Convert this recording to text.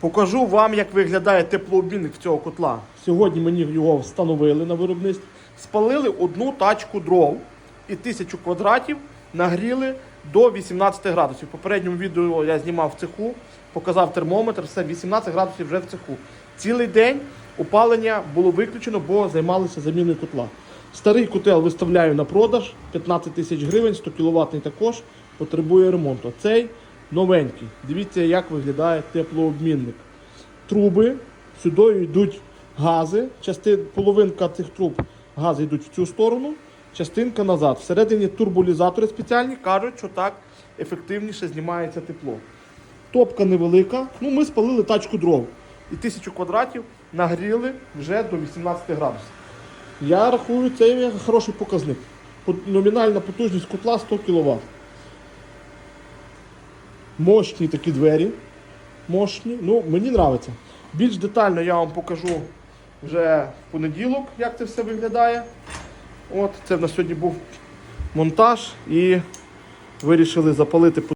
Покажу вам, як виглядає теплообмінник цього котла. Сьогодні мені його встановили на виробництві. Спалили одну тачку дров і тисячу квадратів нагріли до 18 градусів. В попередньому відео я знімав в цеху, показав термометр, все 18 градусів вже в цеху. Цілий день опалення було виключено, бо займалися заміною котла. Старий котел виставляю на продаж 15 тисяч гривень, 100 кВт також потребує ремонту. Цей новенький. Дивіться, як виглядає теплообмінник. Труби, сюди йдуть гази. Части, половинка цих труб гази йдуть в цю сторону, частинка назад. Всередині турбулізатори спеціальні кажуть, що так ефективніше знімається тепло. Топка невелика. Ну, ми спалили тачку дров. І тисячу квадратів нагріли вже до 18 градусів. Я рахую, це хороший показник. Номінальна потужність котла 100 кВт. Мощні такі двері. Мощні. Ну, мені подобається. Більш детально я вам покажу вже в понеділок, як це все виглядає. От, це в нас сьогодні був монтаж і вирішили запалити